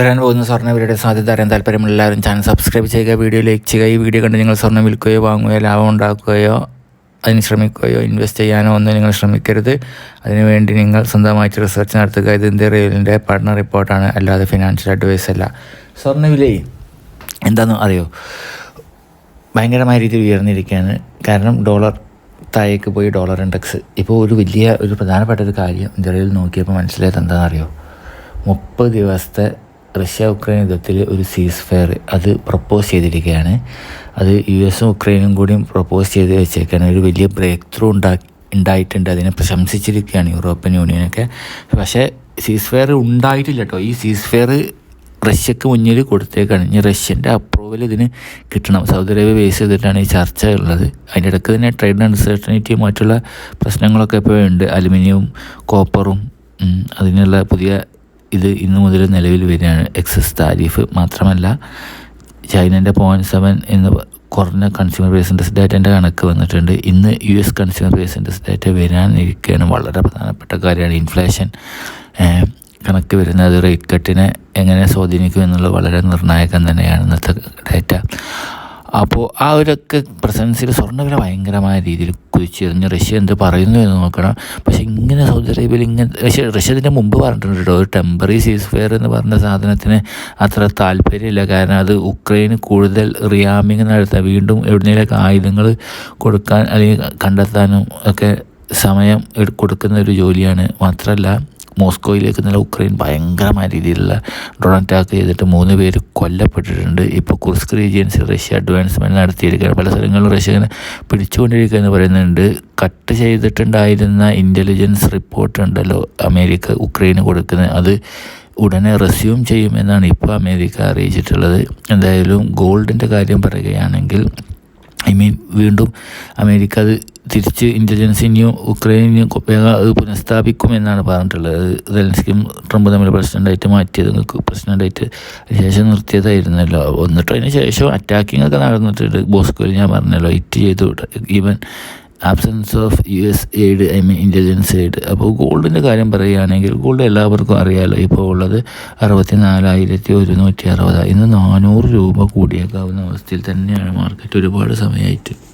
വരാൻ പോകുന്ന സ്വർണ വിലയുടെ സാധ്യത അറിയാൻ താല്പര്യമുള്ള എല്ലാവരും ചാനൽ സബ്സ്ക്രൈബ് ചെയ്യുക വീഡിയോ ലൈക്ക് ചെയ്യുക. ഈ വീഡിയോ കണ്ട് നിങ്ങൾ സ്വർണം വിൽക്കുകയോ വാങ്ങുകയോ ലാഭം ഉണ്ടാക്കുകയോ അതിന് ശ്രമിക്കുകയോ ഇൻവെസ്റ്റ് ചെയ്യാനോ ഒന്നും നിങ്ങൾ ശ്രമിക്കരുത്. അതിനുവേണ്ടി നിങ്ങൾ സ്വന്തമായിട്ട് റിസർച്ച് നടത്തുക. ഇത് ഇന്ത്യ റെയിലിന്റെ പഠന റിപ്പോർട്ടാണ് അല്ലാതെ ഫിനാൻഷ്യൽ അഡ്വൈസ് അല്ല. സ്വർണ സ്വർണവിലയെ എന്താണെന്ന് അറിയോ? ഭയങ്കരമായ രീതിയിൽ ഉയർന്നിരിക്കുകയാണ്. കാരണം ഡോളർ താഴേക്ക് പോയി ഡോളർ ഇൻഡെക്സ് ഇപ്പോൾ ഒരു വലിയ ഒരു പ്രധാനപ്പെട്ട ഒരു കാര്യം ഇന്ത്യയിൽ നോക്കിയപ്പോൾ മനസ്സിലായത് എന്താണെന്ന് അറിയോ മുപ്പത് ദിവസത്തെ റഷ്യ ഉക്രൈൻ യുദ്ധത്തിൽ ഒരു സീസ് ഫെയർ അത് പ്രപ്പോസ് ചെയ്തിരിക്കുകയാണ്. അത് യു എസും ഉക്രൈനും കൂടിയും പ്രപ്പോസ് ചെയ്ത് വെച്ചേക്കാണ്. ഒരു വലിയ ബ്രേക്ക് ത്രൂ ഉണ്ടാ ഉണ്ടായിട്ടുണ്ട്. അതിനെ പ്രശംസിച്ചിരിക്കുകയാണ് യൂറോപ്യൻ യൂണിയനൊക്കെ. പക്ഷേ സീസ് ഫെയർ ഉണ്ടായിട്ടില്ല കേട്ടോ ഈ സീസ് ഫെയർ റഷ്യക്ക് മുന്നിൽ കൊടുത്തേക്കാണ്. ഇനി റഷ്യന്റെ അപ്രൂവൽ ഇതിന് കിട്ടണം. സൗദി അറേബ്യ ബേസ് ചെയ്തിട്ടാണ് ഈ ചർച്ച ഉള്ളത്. അതിന്റെ ഇടയ്ക്ക് തന്നെ ട്രേഡ് അൺസർട്ടനിറ്റി മറ്റുള്ള പ്രശ്നങ്ങളൊക്കെ ഇപ്പോൾ ഉണ്ട്. അലുമിനിയവും കോപ്പറും അതിനുള്ള പുതിയ ഇത് ഇന്ന് മുതൽ നിലവിൽ വരികയാണ്. എക്സസ് താരിഫ് മാത്രമല്ല ചൈനന്റെ പോയിന്റ് സെവൻ എന്ന് കുറഞ്ഞ കൺസ്യൂമർ പ്രൈസ് ഇൻഡെക്സ് കണക്ക് വന്നിട്ടുണ്ട്. ഇന്ന് U S consumer price index data വരാനിരിക്കുകയാണ്. വളരെ പ്രധാനപ്പെട്ട കാര്യമാണ് ഇൻഫ്ലേഷൻ കണക്ക് വരുന്നത് റേറ്റ് കട്ടിനെ എങ്ങനെ സ്വാധീനിക്കും എന്നുള്ളത് വളരെ നിർണായകം തന്നെയാണ്. ഇന്നത്തെ അപ്പോൾ ആ ഒരൊക്കെ പ്രസൻസിൽ സ്വർണവില ഭയങ്കരമായ രീതിയിൽ കുതിച്ചിരുന്നു റഷ്യ എന്ത് പറയുന്നു എന്ന് നോക്കണം. പക്ഷേ ഇങ്ങനെ സൗദി അറേബ്യയിൽ ഇങ്ങനെ റഷ്യ റഷ്യ ഇതിന്റെ മുമ്പ് പറഞ്ഞിട്ടുണ്ട് കേട്ടോ. ഒരു ടെമ്പററി സീസ് ഫെയർ എന്ന് പറഞ്ഞ സാധനത്തിന് അത്ര താല്പര്യമില്ല. കാരണം അത് ഉക്രൈന് കൂടുതൽ റിയാമിങ് നടത്താൻ വീണ്ടും എവിടുന്നേലൊക്കെ ആയുധങ്ങൾ കൊടുക്കാൻ അല്ലെങ്കിൽ കണ്ടെത്താനും ഒക്കെ സമയം കൊടുക്കുന്ന ഒരു ജോലിയാണ്. മാത്രമല്ല മോസ്കോയിലേക്ക് ഇന്നലെ ഉക്രൈൻ ഭയങ്കരമായ രീതിയിലുള്ള ഡ്രോൺ അറ്റാക്ക് ചെയ്തിട്ട് മൂന്ന് പേര് കൊല്ലപ്പെട്ടിട്ടുണ്ട്. ഇപ്പോൾ കുർസ്ക് റീജിയൻസിൽ റഷ്യ അഡ്വാൻസ്മെന്റ് നടത്തിയിരിക്കുകയാണ്. പല സ്ഥലങ്ങളിലും റഷ്യ ഇങ്ങനെ പിടിച്ചുകൊണ്ടിരിക്കുക എന്ന് പറയുന്നുണ്ട്. കട്ട് ചെയ്തിട്ടുണ്ടായിരുന്ന ഇന്റലിജൻസ് റിപ്പോർട്ട് ഉണ്ടല്ലോ അമേരിക്ക ഉക്രൈന് കൊടുക്കുന്നത്. അത് ഉടനെ റെസ്യൂം ചെയ്യുമെന്നാണ് ഇപ്പോൾ അമേരിക്ക അറിയിച്ചിട്ടുള്ളത്. എന്തായാലും ഗോൾഡിന്റെ കാര്യം പറയുകയാണെങ്കിൽ ഐ മീൻ വീണ്ടും അമേരിക്ക അത് തിരിച്ച് ഇന്റലിജൻസിനെയും ഇനിയും വേഗം അത് പുനഃസ്ഥാപിക്കും എന്നാണ് പറഞ്ഞിട്ടുള്ളത് സെലൻസ്കിയും ട്രംപ് തമ്മിൽ പ്രസിഡന്റായിട്ട് മാറ്റിയത് പ്രസിഡന്റായിട്ട് അതിനുശേഷം നിർത്തിയതായിരുന്നല്ലോ. എന്നിട്ട് അതിന് ശേഷം അറ്റാക്കിംഗ് ഒക്കെ നടന്നിട്ടുണ്ട്. ബോസ്കോയിൽ ഞാൻ പറഞ്ഞല്ലോ ഇറ്റ് ചെയ്തു. Even absence of U S aid I mean intelligence aid അപ്പോൾ ഗോൾഡിന്റെ കാര്യം പറയുകയാണെങ്കിൽ ഗോൾഡ് എല്ലാവർക്കും അറിയാമല്ലോ ഇപ്പോൾ ഉള്ളത് അറുപത്തി നാലായിരത്തി ഒരുന്നൂറ്റി അറുപത് ഇന്ന് നാനൂറ് രൂപ കൂടിയേക്കാവുന്ന അവസ്ഥയിൽ തന്നെയാണ് മാർക്കറ്റ് ഒരുപാട് സമയമായിട്ട്.